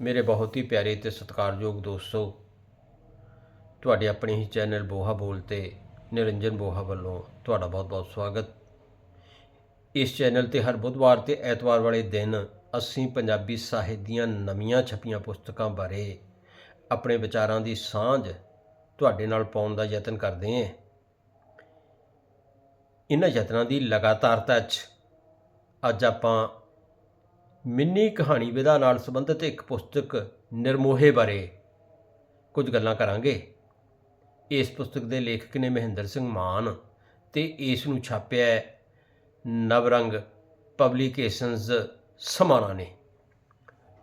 ਮੇਰੇ ਬਹੁਤ ਹੀ ਪਿਆਰੇ ਤੇ ਸਤਿਕਾਰਯੋਗ ਦੋਸਤੋ, ਤੁਹਾਡੇ ਆਪਣੇ ਹੀ ਚੈਨਲ ਬੋਹਾ ਬੋਲ ਤੇ ਨਿਰੰਜਨ ਬੋਹਾ ਵੱਲੋਂ ਤੁਹਾਡਾ ਬਹੁਤ-ਬਹੁਤ ਸਵਾਗਤ। ਇਸ ਚੈਨਲ ਤੇ ਹਰ ਬੁੱਧਵਾਰ ਤੇ ਐਤਵਾਰ ਵਾਲੇ ਦਿਨ ਅਸੀਂ ਪੰਜਾਬੀ ਸਾਹਿਤ ਦੀਆਂ ਨਵੀਆਂ ਛਪੀਆਂ ਪੁਸਤਕਾਂ ਬਾਰੇ ਆਪਣੇ ਵਿਚਾਰਾਂ ਦੀ ਸਾਂਝ ਤੁਹਾਡੇ ਨਾਲ ਪਾਉਣ ਦਾ ਯਤਨ ਕਰਦੇ ਹਾਂ। ਇਹਨਾਂ ਯਤਨਾਂ ਦੀ ਲਗਾਤਾਰਤਾ 'ਚ ਅੱਜ ਆਪਾਂ ਮਿੰਨੀ ਕਹਾਣੀ ਵਿਧਾ ਨਾਲ ਸੰਬੰਧਿਤ ਇੱਕ ਪੁਸਤਕ ਨਿਰਮੋਹੇ ਬਾਰੇ ਕੁਝ ਗੱਲਾਂ ਕਰਾਂਗੇ। ਇਸ ਪੁਸਤਕ ਦੇ ਲੇਖਕ ਨੇ ਮਹਿੰਦਰ ਸਿੰਘ ਮਾਨ ਤੇ ਇਸ ਨੂੰ ਛਾਪਿਆ ਨਵਰੰਗ ਪਬਲੀਕੇਸ਼ਨਸ ਸਮਾਣਾ ਨੇ।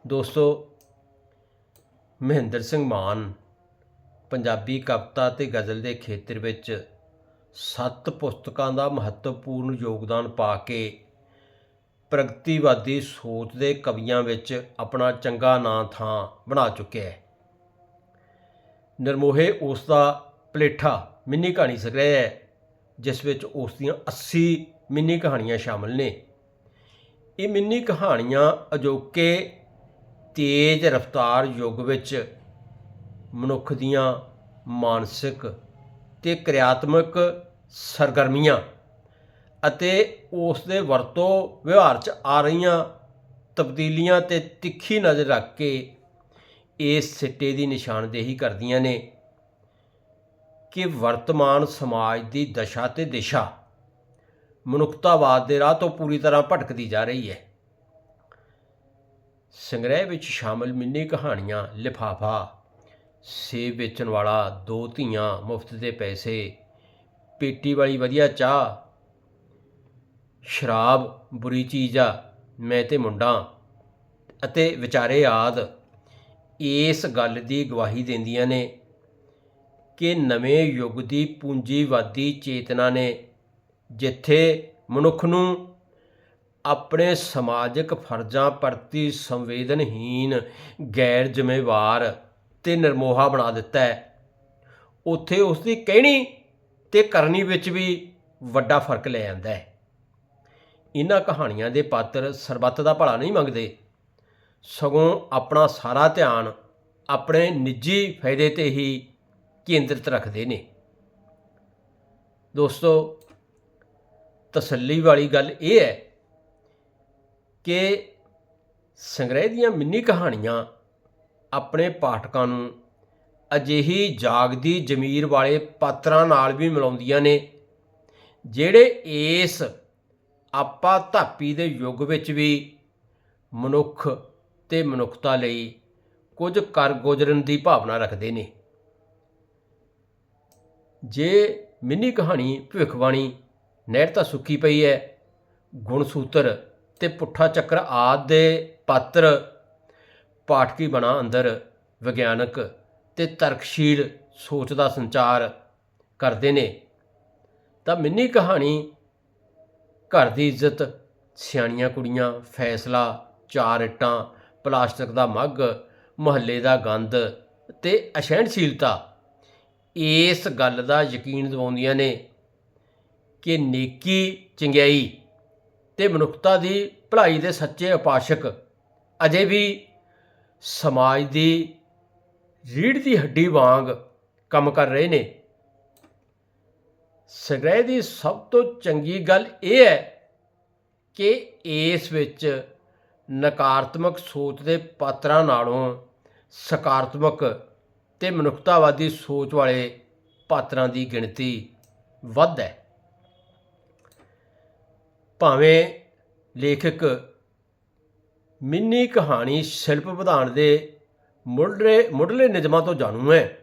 ਦੋਸਤੋ, ਮਹਿੰਦਰ ਸਿੰਘ ਮਾਨ ਪੰਜਾਬੀ ਕਵਿਤਾ ਤੇ ਗਜ਼ਲ ਦੇ ਖੇਤਰ ਵਿੱਚ ਸੱਤ ਪੁਸਤਕਾਂ ਦਾ ਮਹੱਤਵਪੂਰਨ ਯੋਗਦਾਨ ਪਾ ਕੇ ਪ੍ਰਗਤੀਵਾਦੀ ਸੋਚ ਦੇ ਕਵੀਆਂ ਵਿੱਚ ਆਪਣਾ ਚੰਗਾ ਨਾਂ ਥਾਂ ਬਣਾ ਚੁੱਕਿਆ ਹੈ। ਨਿਰਮੋਹੇ ਉਸ ਦਾ ਪਲੇਠਾ ਮਿੰਨੀ ਕਹਾਣੀ ਸੰਗ੍ਰਹਿ ਹੈ, ਜਿਸ ਵਿੱਚ ਉਸ ਦੀਆਂ 80 ਮਿੰਨੀ ਕਹਾਣੀਆਂ ਸ਼ਾਮਲ ਨੇ। ਇਹ ਮਿੰਨੀ ਕਹਾਣੀਆਂ ਅਜੋਕੇ ਤੇਜ਼ ਰਫ਼ਤਾਰ ਯੁੱਗ ਵਿੱਚ ਮਨੁੱਖ ਦੀਆਂ ਮਾਨਸਿਕ ਤੇ ਕਿਰਿਆਤਮਕ ਸਰਗਰਮੀਆਂ ਅਤੇ ਉਸ ਦੇ ਵਰਤੋਂ ਵਿਵਹਾਰ 'ਚ ਆ ਰਹੀਆਂ ਤਬਦੀਲੀਆਂ ਤੇ ਤਿੱਖੀ ਨਜ਼ਰ ਰੱਖ ਕੇ ਇਸ ਸਿੱਟੇ ਦੀ ਨਿਸ਼ਾਨਦੇਹੀ ਕਰਦੀਆਂ ਨੇ ਕਿ ਵਰਤਮਾਨ ਸਮਾਜ ਦੀ ਦਸ਼ਾ ਤੇ ਦਿਸ਼ਾ ਮਨੁੱਖਤਾਵਾਦ ਦੇ ਰਾਹ ਤੋਂ ਪੂਰੀ ਤਰ੍ਹਾਂ ਭਟਕਦੀ ਜਾ ਰਹੀ ਹੈ। ਸੰਗ੍ਰਹਿ ਵਿੱਚ ਸ਼ਾਮਲ ਮਿੰਨੀ ਕਹਾਣੀਆਂ, ਲਿਫਾਫਾ, ਸੇਬ ਵੇਚਣ ਵਾਲਾ ਦੋ ਧੀਆਂ ਮੁਫਤ ਦੇ ਪੈਸੇ, ਪੇਟੀ ਵਾਲੀ ਵਧੀਆ ਚਾਹ ਸ਼ਰਾਬ ਬੁਰੀ ਚੀਜ਼ ਆ, ਮੈਂ ਤੇ ਮੁੰਡਾ ਅਤੇ ਵਿਚਾਰੇ ਆਦ ਇਸ ਗੱਲ ਦੀ ਗਵਾਹੀ ਦਿੰਦੀਆਂ ਨੇ ਕਿ ਨਵੇਂ ਯੁੱਗ ਦੀ ਪੂੰਜੀਵਾਦੀ ਚੇਤਨਾ ਨੇ ਜਿੱਥੇ ਮਨੁੱਖ ਨੂੰ ਆਪਣੇ ਸਮਾਜਿਕ ਫਰਜ਼ਾਂ ਪ੍ਰਤੀ ਸੰਵੇਦਨਹੀਨ ਗੈਰ ਜ਼ਿੰਮੇਵਾਰ ਤੇ ਨਿਰਮੋਹਾ ਬਣਾ ਦਿੱਤਾ ਹੈ। ਉੱਥੇ ਉਸ ਦੀ ਕਹਿਣੀ ਤੇ ਕਰਨੀ ਵਿੱਚ ਵੀ ਵੱਡਾ ਫ਼ਰਕ ਲੈ ਆਂਦਾ ਹੈ। ਇਹਨਾਂ ਕਹਾਣੀਆਂ ਦੇ ਪਾਤਰ ਸਰਬੱਤ ਦਾ ਭਲਾ ਨਹੀਂ ਮੰਗਦੇ। ਸਗੋਂ ਆਪਣਾ ਸਾਰਾ ਧਿਆਨ ਆਪਣੇ ਨਿੱਜੀ ਫਾਇਦੇ ਤੇ ਹੀ ਕੇਂਦਰਿਤ ਰੱਖਦੇ ਨੇ। ਦੋਸਤੋ, ਤਸੱਲੀ ਵਾਲੀ ਗੱਲ ਇਹ ਹੈ ਕਿ ਸੰਗ੍ਰਹਿ ਦੀਆਂ ਮਿੰਨੀ ਕਹਾਣੀਆਂ ਆਪਣੇ ਪਾਠਕਾਂ ਨੂੰ ਅਜਿਹੀ ਜਾਗਦੀ ਜ਼ਮੀਰ ਵਾਲੇ ਪਾਤਰਾਂ ਨਾਲ ਵੀ ਮਿਲਾਉਂਦੀਆਂ ਨੇ, ਜਿਹੜੇ ਇਸ ਆਪਾ ਧਾਪੀ ਦੇ ਯੁੱਗ ਵਿੱਚ ਵੀ ਮਨੁੱਖ ਤੇ ਮਨੁੱਖਤਾ ਲਈ ਕੁਝ ਕਰ ਗੁਜ਼ਰਨ ਦੀ ਭਾਵਨਾ ਰੱਖਦੇ ਨੇ। ਜੇ ਮਿੰਨੀ ਕਹਾਣੀ, ਭਵਿੱਖਬਾਣੀ, ਨਹਿਰ ਤਾਂ ਸੁੱਕੀ ਪਈ ਹੈ ਗੁਣਸੂਤਰ ਤੇ ਪੁੱਠਾ ਚੱਕਰ ਆਦ ਦੇ ਪਾਤਰ ਪਾਠਕੀ ਬਣਾ ਅੰਦਰ ਵਿਗਿਆਨਕ ਤੇ ਤਰਕਸ਼ੀਲ ਸੋਚ ਦਾ ਸੰਚਾਰ ਕਰਦੇ ਨੇ। ਤਾਂ ਮਿੰਨੀ ਕਹਾਣੀ ਘਰ ਦੀ ਇੱਜ਼ਤ, ਸਿਆਣੀਆਂ ਕੁੜੀਆਂ, ਫੈਸਲਾ, ਚਾਰ ਇੱਟਾਂ, ਪਲਾਸਟਿਕ ਦਾ ਮੱਗ, ਮੁਹੱਲੇ ਦਾ ਗੰਦ ਤੇ ਅਸਹਿਣਸ਼ੀਲਤਾ। ਇਸ ਗੱਲ ਦਾ ਯਕੀਨ ਦਿਵਾਉਂਦੀਆਂ ਨੇ ਕਿ ਨੇਕੀ, ਚੰਗਿਆਈ ਤੇ ਮਨੁੱਖਤਾ ਦੀ ਭਲਾਈ ਦੇ ਸੱਚੇ ਉਪਾਸ਼ਕ ਅਜੇ ਵੀ ਸਮਾਜ ਦੀ ਰੀੜ ਦੀ ਹੱਡੀ ਵਾਂਗ ਕੰਮ ਕਰ ਰਹੇ ਨੇ। ਸੰਗ੍ਰਹਿ ਦੀ ਸਭ ਤੋਂ ਚੰਗੀ ਗੱਲ ਇਹ ਹੈ ਕਿ ਇਸ ਵਿੱਚ ਨਕਾਰਾਤਮਕ ਸੋਚ ਦੇ ਪਾਤਰਾਂ ਨਾਲੋਂ ਸਕਾਰਾਤਮਕ ਤੇ ਮਨੁੱਖਤਾਵਾਦੀ ਸੋਚ ਵਾਲੇ ਪਾਤਰਾਂ ਦੀ ਗਿਣਤੀ ਵੱਧ ਹੈ। ਭਾਵੇਂ ਲੇਖਕ ਮਿੰਨੀ ਕਹਾਣੀ ਸ਼ਿਲਪ ਵਿਧਾਨ ਦੇ ਮੁੱਢਲੇ ਮੁੱਢਲੇ ਨਿਯਮਾਂ ਤੋਂ ਜਾਣੂ ਹੈ,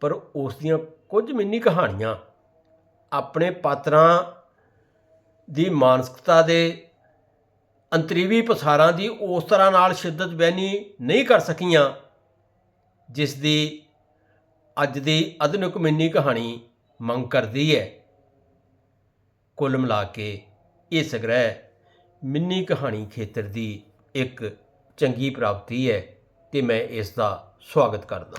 ਪਰ ਉਸ ਦੀਆਂ ਕੁਝ ਮਿੰਨੀ ਕਹਾਣੀਆਂ। ਆਪਣੇ ਪਾਤਰਾਂ ਦੀ ਮਾਨਸਿਕਤਾ ਦੇ ਅੰਤਰੀਵੀ ਪਸਾਰਾਂ ਦੀ ਉਸ ਤਰ੍ਹਾਂ ਨਾਲ ਸ਼ਿੱਦਤ ਬਿਆਨੀ ਨਹੀਂ ਕਰ ਸਕੀਆਂ, ਜਿਸ ਦੀ ਅੱਜ ਦੀ ਆਧੁਨਿਕ ਮਿੰਨੀ ਕਹਾਣੀ ਮੰਗ ਕਰਦੀ ਹੈ। ਕੁੱਲ ਮਿਲਾ ਕੇ ਇਹ ਸੰਗ੍ਰਹਿ ਮਿੰਨੀ ਕਹਾਣੀ ਖੇਤਰ ਦੀ ਇੱਕ ਚੰਗੀ ਪ੍ਰਾਪਤੀ ਹੈ ਤੇ ਮੈਂ ਇਸ ਦਾ ਸਵਾਗਤ ਕਰਦਾ